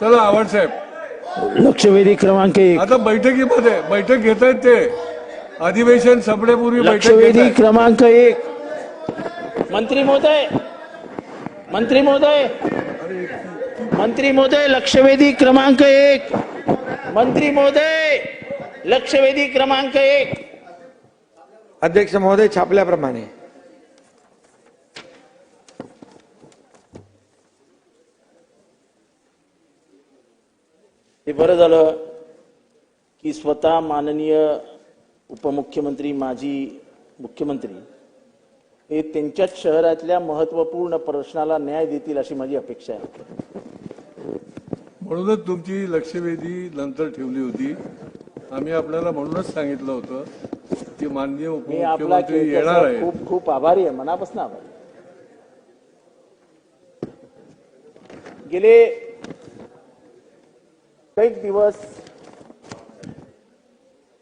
चला आवड साहेब. लक्षवेधी क्रमांक एक. आता बैठकीमध्ये बैठक घेत आहेत ते. अधिवेशन संपण्यापूर्वी बैठक लक्षवेधी. क्रमांक एक. मंत्री महोदय मंत्री महोदय मंत्री महोदय लक्षवेधी क्रमांक एक. मंत्री महोदय लक्षवेधी क्रमांक एक. अध्यक्ष महोदय छापल्याप्रमाणे. हे बरं झालं की स्वतः माननीय उपमुख्यमंत्री माजी मुख्यमंत्री हे त्यांच्याच शहरातल्या महत्त्वपूर्ण प्रश्नाला न्याय देतील अशी माझी अपेक्षा आहे. म्हणूनच तुमची लक्षवेधी नंतर ठेवली होती. आम्ही आपल्याला म्हणूनच सांगितलं होतं की माननीय उपमुख्यमंत्री येणार आहे. खूप खूप आभारी आहे मनापासून आभारी. गेले कैक दिवस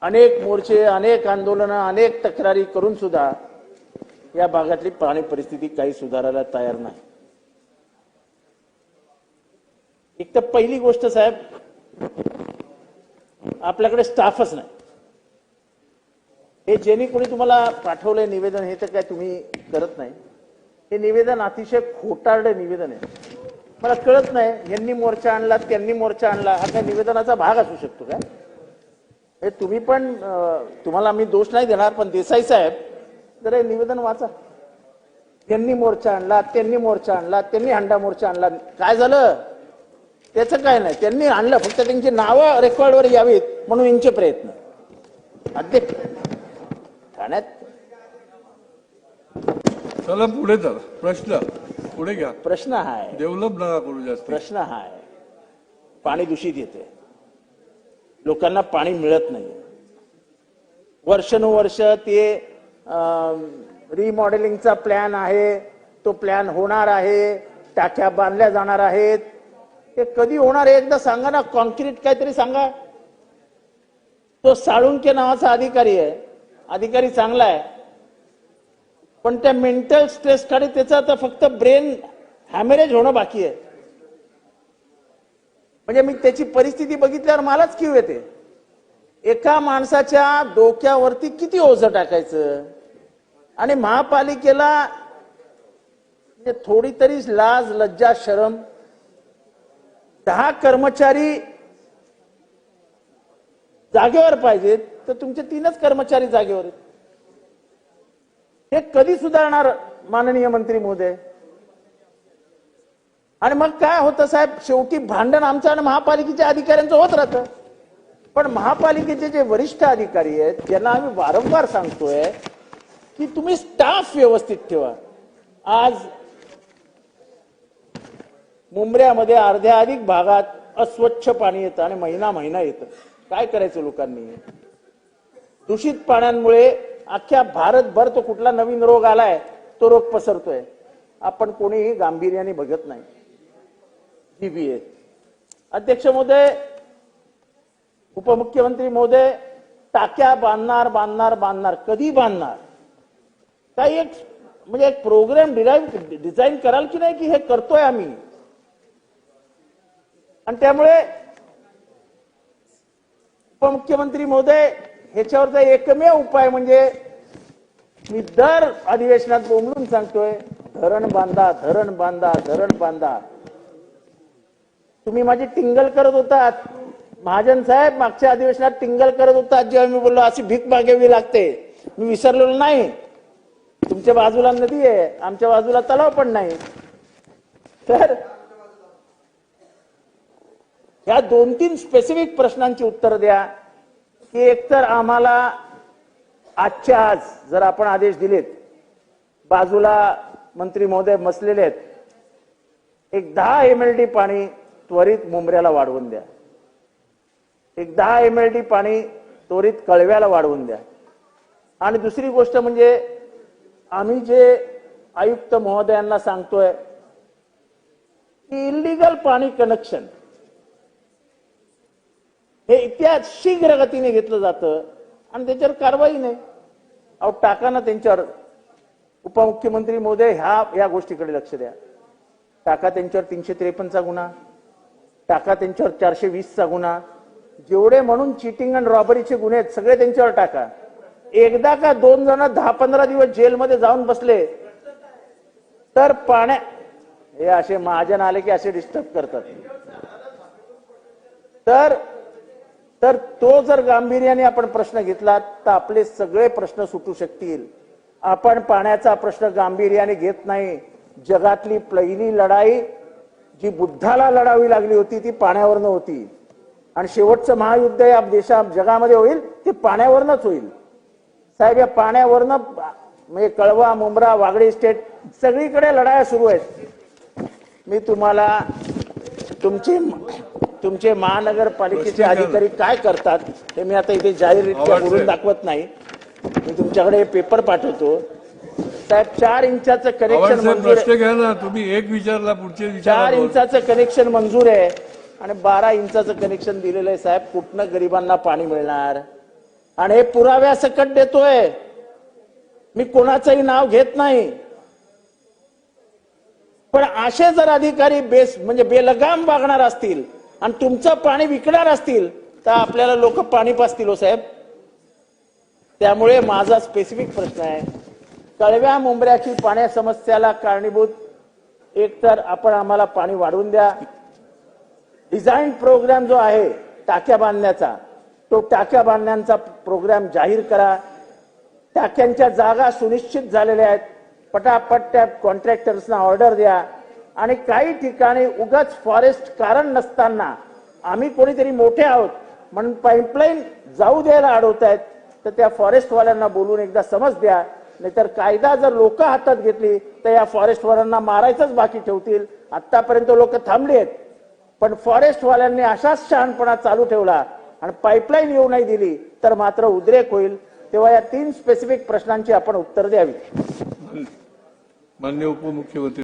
अनेक मोर्चे अनेक आंदोलन अनेक तक्रारी करून सुद्धा या भागातली पाणी परिस्थिती काही सुधारायला तयार नाही. एक तर पहिली गोष्ट साहेब आपल्याकडे स्टाफच नाही. हे ज्यांनी कोणी तुम्हाला पाठवलंय निवेदन हे तर काय तुम्ही करत नाही. हे निवेदन अतिशय खोटारडे निवेदन आहे. मला कळत नाही यांनी मोर्चा आणला त्यांनी मोर्चा आणला हा काही निवेदनाचा भाग असू शकतो काय हे तुम्ही पण तुम्हाला मी दोष नाही देणार पण देसाई साहेब जरा हे निवेदन वाचा. त्यांनी मोर्चा आणला त्यांनी मोर्चा आणला त्यांनी हंडा मोर्चा आणला. काय झालं? त्याचं काय नाही त्यांनी आणलं फक्त त्यांची नावं रेकॉर्डवर यावीत म्हणून यांचे प्रयत्न. अध्यक्ष ठाण्यात? चला पुढे चला प्रश्न. पुढे घ्या. प्रश्न आहे डेव्हलप नका करू जास्त. प्रश्न हा आहे पाणी दूषित येते. लोकांना पाणी मिळत नाही. वर्षानुवर्ष ते रिमॉडेलिंगचा प्लॅन आहे. तो प्लॅन होणार आहे. टाक्या बांधल्या जाणार आहेत. ते कधी होणार आहे एकदा सांगा ना. कॉन्क्रीट काहीतरी सांगा. तो साळुंके नावाचा अधिकारी आहे. अधिकारी चांगला आहे. पण त्या मेंटल स्ट्रेस त्याचा आता फक्त ब्रेन हॅमरेज होणं बाकी आहे. म्हणजे मी त्याची परिस्थिती बघितल्यावर मलाच किव येते. एका माणसाच्या डोक्यावरती किती ओझं टाकायचं? आणि महापालिकेला म्हणजे थोडी तरी लाज लज्जा शरम दहा कर्मचारी जागेवर पाहिजेत तर तुमचे तीनच कर्मचारी जागेवर आहेत. हे कधी सुधारणार माननीय मंत्री महोदय आणि मग काय होतं साहेब? शेवटी भांडण आमचं आणि महापालिकेच्या अधिकाऱ्यांचं होत राहतं. पण महापालिकेचे जे वरिष्ठ अधिकारी आहेत ज्यांना आम्ही वारंवार सांगतोय की तुम्ही स्टाफ व्यवस्थित ठेवा. आज मुंबऱ्यामध्ये अर्ध्या अधिक भागात अस्वच्छ पाणी येतं आणि महिना महिना येतं. काय करायचं लोकांनी? दूषित पाण्यामुळे अख्ख्या भारतभर तो कुठला नवीन रोग आलाय तो रोग पसरतोय. आपण कोणीही गांभीर्याने बघत नाही. जीबीए अध्यक्ष महोदय उपमुख्यमंत्री महोदय टाक्या बांधणार बांधणार बांधणार. कधी बांधणार? काही एक म्हणजे एक प्रोग्राम डिझाईन डिझाईन कराल की नाही की हे करतोय आम्ही? आणि त्यामुळे उपमुख्यमंत्री महोदय ह्याच्यावरचा एकमेव उपाय म्हणजे मी दर अधिवेशनात बोंबलून सांगतोय धरण बांधा धरण बांधा धरण बांधा. तुम्ही माझी टिंगल करत होतात. महाजन साहेब मागच्या अधिवेशनात टिंगल करत होतात जेव्हा मी बोललो अशी भीक मागावी लागते. मी विसरलेलो नाही. तुमच्या बाजूला नदी आहे आमच्या बाजूला तलाव पण नाही. तर या दोन तीन स्पेसिफिक प्रश्नांची उत्तर द्या. की एकतर आम्हाला आजच्या आज जर आपण आदेश दिलेत बाजूला मंत्री महोदय बसलेले आहेत एक दहा एम एल डी पाणी त्वरित मुंबऱ्याला वाढवून द्या. एक दहा एम एल डी पाणी त्वरित कळव्याला वाढवून द्या. आणि दुसरी गोष्ट म्हणजे आम्ही जे आयुक्त महोदयांना सांगतोय की इलिगल पाणी कनेक्शन हे इतक्या शीघ्र गतीने घेतलं जातं आणि त्याच्यावर कारवाई नाही. अहो टाका ना त्यांच्यावर. उपमुख्यमंत्री मोदय ह्या या गोष्टीकडे लक्ष द्या. टाका त्यांच्यावर तीनशे त्रेपन्नचा गुन्हा. टाका त्यांच्यावर चारशे वीसचा गुन्हा. जेवढे म्हणून चिटिंग आणि रॉबरीचे गुन्हे आहेत सगळे त्यांच्यावर टाका. एकदा का दोन जण दहा पंधरा दिवस जेलमध्ये जाऊन बसले तर पाण्या हे असे महाजन आले की असे डिस्टर्ब करतात. तर तर तो जर गांभीर्याने आपण प्रश्न घेतला तर आपले सगळे प्रश्न सुटू शकतील. आपण पाण्याचा प्रश्न गांभीर्याने घेत नाही. जगातली पहिली लढाई जी बुद्धाला लढावी लागली होती ती पाण्यावरनं होती. आणि शेवटचं महायुद्ध या देशा जगामध्ये होईल ते पाण्यावरनच होईल. साहेब या पाण्यावरनं म्हणजे कळवा मुंब्रा वागडी स्टेट सगळीकडे लढाया सुरू आहेत. मी तुम्हाला तुमची तुमचे महानगरपालिकेचे अधिकारी काय? करतात हे मी आता इथे जाहीररित्या आवाज बोलून. दाखवत नाही. मी तुमच्याकडे पेपर पाठवतो. साहेब चार इंचाचं कनेक्शन मंजूर घ्या ना. तुम्ही एक विचारला पुढचे चार इंचाचं कनेक्शन मंजूर आहे आणि बारा इंचाचं कनेक्शन दिलेलं आहे साहेब. कुठनं गरिबांना पाणी मिळणार? आणि हे पुराव्यासकट देतोय. मी कोणाचंही नाव घेत नाही. पण असे जर अधिकारी बेस म्हणजे बेलगाम वागणार असतील आणि तुमचं पाणी विकणार असतील तर आपल्याला लोक पाणी पाचतील हो साहेब. त्यामुळे माझा स्पेसिफिक प्रश्न आहे. कळव्या मुंबऱ्याची पाण्या समस्याला कारणीभूत. एकतर आपण आम्हाला पाणी वाढवून द्या. डिझाईन प्रोग्राम जो आहे टाक्या बांधण्याचा तो टाक्या बांधण्याचा प्रोग्राम जाहीर करा. टाक्यांच्या जागा सुनिश्चित झालेल्या आहेत. पटापट त्या कॉन्ट्रॅक्टर्सना ऑर्डर द्या. आणि काही ठिकाणी उगाच फॉरेस्ट कारण नसताना आम्ही कोणीतरी मोठे आहोत म्हणून पाईपलाईन जाऊ द्यायला अडवतायत तर त्या फॉरेस्टवाल्यांना बोलून एकदा समज द्या. नाहीतर कायदा जर लोक हातात घेतली तर या फॉरेस्टवाल्यांना मारायचंच बाकी ठेवतील. आतापर्यंत लोक थांबली आहेत. पण फॉरेस्टवाल्यांनी असाच शहाणपणा चालू ठेवला आणि पाईपलाईन येऊ नाही दिली तर मात्र उद्रेक होईल. तेव्हा या तीन स्पेसिफिक प्रश्नांची आपण उत्तर द्यावी. मान्य उपमुख्यमंत्री